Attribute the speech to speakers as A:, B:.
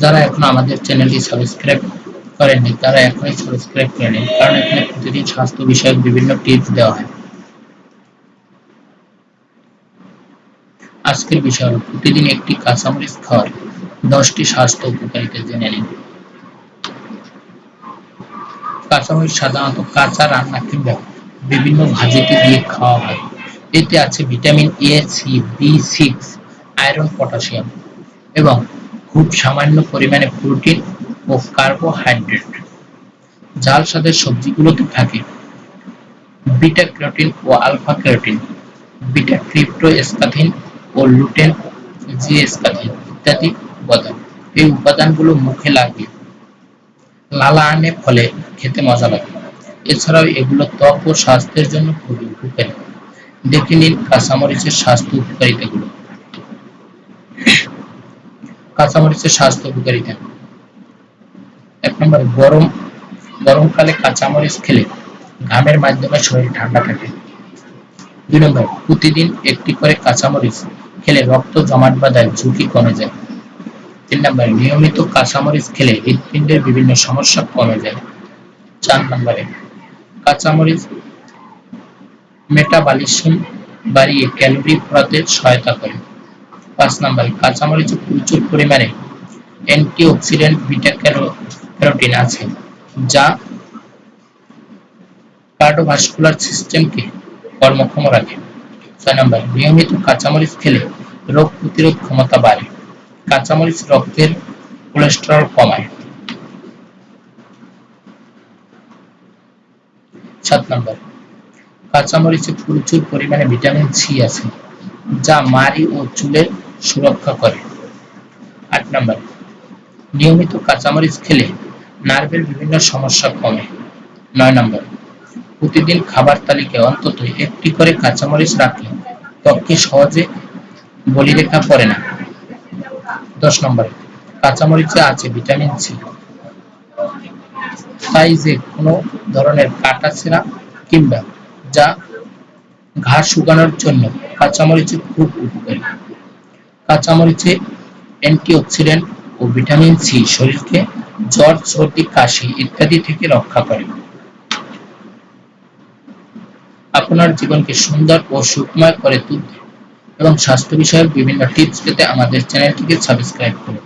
A: যারা এখন আমাদের চ্যানেলটি সাবস্ক্রাইব করেননি, তারা এখনই সাবস্ক্রাইব করে নিন, কারণ এখানে প্রতিদিন স্বাস্থ্য বিষয়ক বিভিন্ন টিপস দেওয়া হয়। আজকের বিষয় হলো, প্রতিদিন একটি কাঁচামরিচ খাওয়ার দশটি স্বাস্থ্য উপকারিতা জেনে নিন। কাঁচামরিচ সাধারণত কাঁচা রান্না কিংবা বিভিন্ন ভাজিতে দিয়ে খাওয়া হয়। এতে আছে vitamin A C B six iron potassium এবং খুব সামান্য পরিমাণে প্রোটিন ও কার্বোহাইড্রেট ঝাল স্বাদের সবজিগুলোতে থাকে বিটা ক্যারোটিন ও আলফা ক্যারোটিন বিটা ক্রিপ্টোস্কাথিন ও লুটেন জি জিএস্কাথিন ইত্যাদি উপাদান। এই উপাদানগুলো মুখে লাগে, লালা আনে ফলে খেতে মজা লাগে। এছাড়াও এগুলো ত্বক ও স্বাস্থ্যের জন্য খুবই উপকারী। দেখে নিন কাঁচামরিচের স্বাস্থ্য উপকারিতাগুলো। কাঁচামরিচের স্বাস্থ্য উপকারিতা এক নম্বর গরম, গরমকালে কাঁচামরিচ খেলে ঘামের মাধ্যমে শরীর ঠান্ডা থাকে। দুই নম্বর, প্রতিদিন একটি করে কাঁচামরিচ খেলে রক্ত জমাট বাঁধার ঝুঁকি কমে যায়। তিন নম্বর, নিয়মিত কাঁচামরিচ খেলে হৃৎপিণ্ডের বিভিন্ন সমস্যা কমে যায়। চার নম্বরে, কাঁচামরিচ মেটাবলিজম বাড়িয়ে ক্যালোরি পোড়াতে সহায়তা করে। পাঁচ নম্বর, কাঁচামরিচে প্রচুর পরিমাণে অ্যান্টিঅক্সিডেন্ট বিটা ক্যারোটিন আছে, যা কার্ডিওভাস্কুলার সিস্টেমকে কর্মক্ষম রাখে। ছয় নম্বর, নিয়মিত কাঁচামরিচ খেলে রোগ প্রতিরোধ ক্ষমতা বাড়ে। কাঁচামরিচ রক্তের কোলেস্টেরল কমায়। সাত নম্বর, কাঁচামরিচে প্রচুর পরিমাণে ভিটামিন সি আছে, যা মাড়ি ও চুলের সুরক্ষা করে। আট নম্বর, নিয়মিত কাঁচামরিচ খেলে নার্ভের বিভিন্ন সমস্যা কমে। নয় নম্বর, প্রতিদিন খাবার তালিকায় অন্তত একটি করে কাঁচামরিচ রাখলে ত্বকে সহজে বলিরেখা পড়ে না। দশ নম্বর, কাঁচামরিচে আছে ভিটামিন সি। তাই যে কোনো ধরনের কাটা ছেঁড়া কিংবা যা ঘাস শুকানোর জন্য কাঁচামরিচে খুব উপকারী। কাঁচামরিচে, অ্যান্টিঅক্সিডেন্ট ও ভিটামিন সি শরীরকে জ্বর, সর্দি, কাশি ইত্যাদি থেকে রক্ষা করে। আপনার জীবনকে সুন্দর ও সুখময় করে তুলতে এবং স্বাস্থ্য বিষয়ক বিভিন্ন টিপস পেতে আমাদের চ্যানেলটিকে সাবস্ক্রাইব করুন।